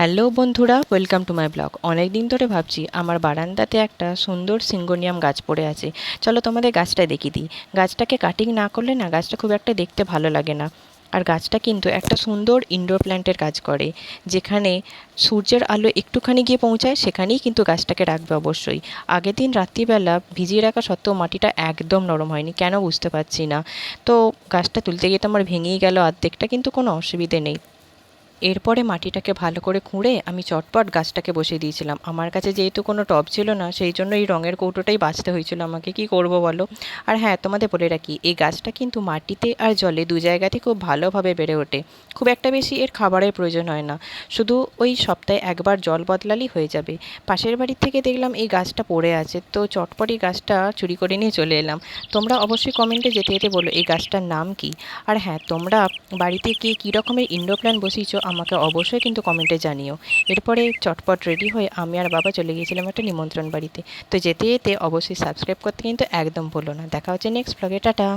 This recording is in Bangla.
হ্যালো বন্ধুরা ওয়েলকাম টু মাই ব্লগ অনেক দিন ধরে ভাবছি আমার বারান্দাতে একটা সুন্দর সিঙ্গোনিয়াম গাছ পড়ে আছে। চলো তোমাদের গাছটা দেখিয়ে দিই। গাছটাকে কাটিং না করলে না গাছটা খুব একটা দেখতে ভালো লাগে না। আর গাছটা কিন্তু একটা সুন্দর ইনডোর প্ল্যান্টের কাজ করে, যেখানে সূর্যের আলো একটুখানি গিয়ে পৌঁছায়, সেখানেই কিন্তু গাছটাকে রাখবে অবশ্যই। আগের দিন রাত্রিবেলা ভিজিয়ে রাখা সত্ত্বেও মাটিটা একদম নরম হয়নি, কেন বুঝতে পারছি না। তো গাছটা তুলতে গিয়ে তো আমার ভেঙেই গেল, অর্ধেকটা কিন্তু কোনো অসুবিধে নেই। এরপরে মাটিটাকে ভালো করে খুঁড়ে আমি চটপট গাছটাকে বসিয়ে দিয়েছিলাম। আমার কাছে যেহেতু কোনো টব ছিল না, সেই জন্য এই রঙের কৌটোটাই বাঁচতে হয়েছিল আমাকে। কি করব বলো? আর হ্যাঁ তোমাদের বলে রাখি, এই গাছটা কিন্তু মাটিতে আর জলে দু জায়গাতে খুব ভালোভাবে বেড়ে ওঠে। খুব একটা বেশি এর খাবারের প্রয়োজন হয় না। শুধু ওই সপ্তাহে একবার জল বদলালেই হয়ে যাবে। পাশের বাড়ির থেকে দেখলাম এই গাছটা পড়ে আছে, তো চটপট এই গাছটা চুরি করে নিয়ে চলে এলাম। তোমরা অবশ্যই কমেন্টে যেতে যেতে বলো, এই গাছটার নাম কি? আর হ্যাঁ তোমরা বাড়িতে কে কী রকমের ইনডোর প্ল্যান্ট বসিয়েছো আমাকে অবশ্যই কিন্তু কমেন্টে জানিও। এরপরে চটপট রেডি হয়ে আমি আর বাবা চলে গিয়েছিলাম একটা নিমন্ত্রণ বাড়িতে। তো যেতে যেতে অবশ্যই সাবস্ক্রাইব করতে কিন্তু একদম ভুলো না। দেখা হচ্ছে নেক্সট ব্লগে টাটা!